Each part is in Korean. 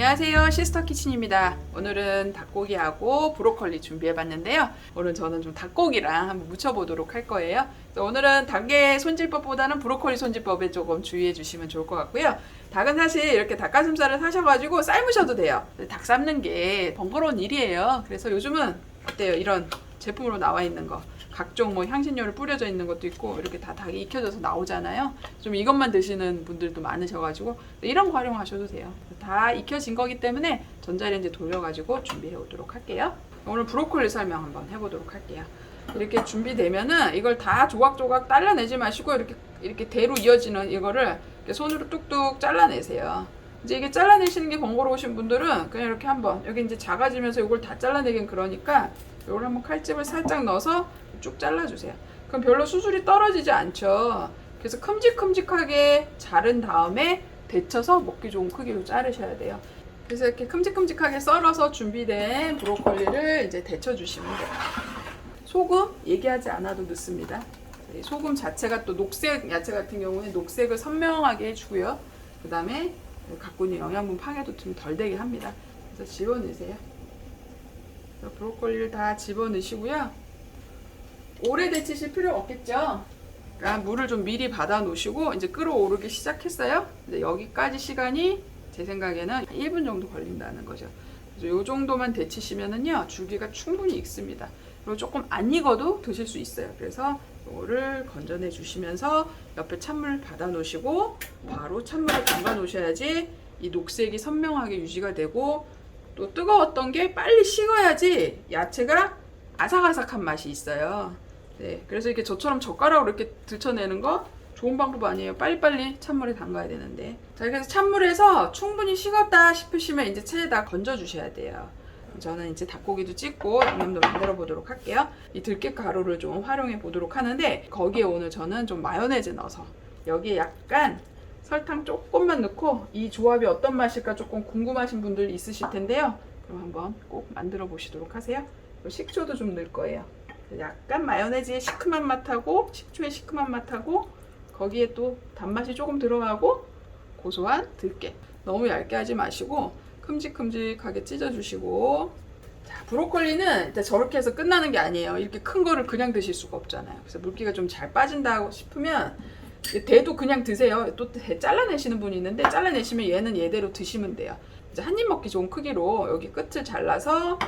안녕하세요. 시스터 키친입니다. 오늘은 닭고기하고 브로콜리 준비해봤는데요. 오늘 저는 좀 닭고기랑 한번 무쳐보도록 할 거예요. 오늘은 닭의 손질법보다는 브로콜리 손질법에 조금 주의해 주시면 좋을 것 같고요. 닭은 사실 이렇게 닭가슴살을 사셔가지고 삶으셔도 돼요. 닭 삶는 게 번거로운 일이에요. 그래서 요즘은 어때요? 이런 제품으로 나와 있는 거 각종 뭐 향신료를 뿌려져 있는 것도 있고 이렇게 다 닭이 익혀져서 나오잖아요. 좀 이것만 드시는 분들도 많으셔가지고 이런 거 활용하셔도 돼요. 다 익혀진 거기 때문에 전자레인지 돌려가지고 준비해 오도록 할게요. 오늘 브로콜리 설명 한번 해보도록 할게요. 이렇게 준비되면은 이걸 다 조각조각 잘라내지 마시고 이렇게 이렇게 대로 이어지는 이거를 손으로 뚝뚝 잘라내세요. 이제 이게 잘라내시는 게 번거로우신 분들은 그냥 이렇게 한번 여기 이제 작아지면서 이걸 다 잘라내긴 그러니까 이걸 한번 칼집을 살짝 넣어서 쭉 잘라주세요. 그럼 별로 수술이 떨어지지 않죠. 그래서 큼직큼직하게 자른 다음에 데쳐서 먹기 좋은 크기로 자르셔야 돼요. 그래서 이렇게 큼직큼직하게 썰어서 준비된 브로콜리를 이제 데쳐주시면 돼요. 소금 얘기하지 않아도 넣습니다. 이 소금 자체가 또 녹색 야채 같은 경우에 녹색을 선명하게 해주고요. 그 다음에 있는 영양분 파괴도 좀 덜 되게 합니다. 그래서 집어넣으세요. 브로콜리를 다 집어넣으시고요. 오래 데치실 필요 없겠죠? 그러니까 물을 좀 미리 받아 놓으시고 이제 끓어오르기 시작했어요. 이제 여기까지 시간이 제 생각에는 1분 정도 걸린다는 거죠. 그래서 이 정도만 데치시면은요 줄기가 충분히 익습니다. 그리고 조금 안 익어도 드실 수 있어요. 그래서 이거를 건져내 주시면서 옆에 찬물 받아 놓으시고 바로 찬물에 담가 놓으셔야지 이 녹색이 선명하게 유지가 되고 또 뜨거웠던 게 빨리 식어야지 야채가 아삭아삭한 맛이 있어요. 네, 그래서 이렇게 저처럼 젓가락으로 이렇게 들쳐내는 거 좋은 방법 아니에요. 빨리빨리 찬물에 담가야 되는데. 자, 그래서 찬물에서 충분히 식었다 싶으시면 이제 체에다 건져 주셔야 돼요. 저는 이제 닭고기도 찍고 양념도 만들어 보도록 할게요. 이 들깨 가루를 좀 활용해 보도록 하는데 거기에 오늘 저는 좀 마요네즈 넣어서 여기에 약간 설탕 조금만 넣고 이 조합이 어떤 맛일까 조금 궁금하신 분들 있으실 텐데요. 그럼 한번 꼭 만들어 보시도록 하세요. 식초도 좀 넣을 거예요. 약간 마요네즈의 시큼한 맛하고 식초의 시큼한 맛하고 거기에 또 단맛이 조금 들어가고 고소한 들깨. 너무 얇게 하지 마시고 큼직큼직하게 찢어주시고 자 브로콜리는 일단 저렇게 해서 끝나는 게 아니에요. 이렇게 큰 거를 그냥 드실 수가 없잖아요. 그래서 물기가 좀 잘 빠진다고 싶으면 대도 그냥 드세요. 또 대 잘라내시는 분이 있는데 잘라내시면 얘는 얘대로 드시면 돼요. 이제 한 입 먹기 좋은 크기로 여기 끝을 잘라서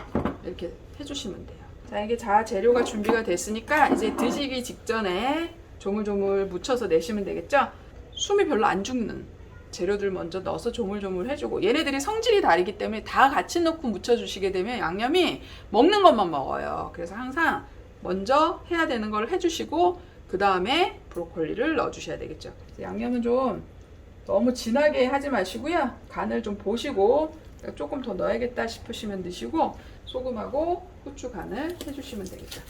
이렇게 해주시면 돼요. 자 이게 자 재료가 준비가 됐으니까 이제 드시기 직전에 조물조물 묻혀서 내시면 되겠죠? 숨이 별로 안 죽는 재료들 먼저 넣어서 조물조물 해주고 얘네들이 성질이 다르기 때문에 다 같이 넣고 묻혀주시게 되면 양념이 먹는 것만 먹어요. 그래서 항상 먼저 해야 되는 걸 해주시고 그 다음에 브로콜리를 넣어주셔야 되겠죠. 양념은 좀 너무 진하게 하지 마시고요. 간을 좀 보시고 조금 더 넣어야겠다 싶으시면 넣으시고 소금하고 후추 간을 해주시면 되겠죠.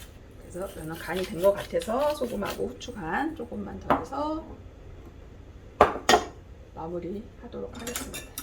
그래서 저는 간이 된 것 같아서 소금하고 후추 간 조금만 더 해서 마무리 하도록 하겠습니다.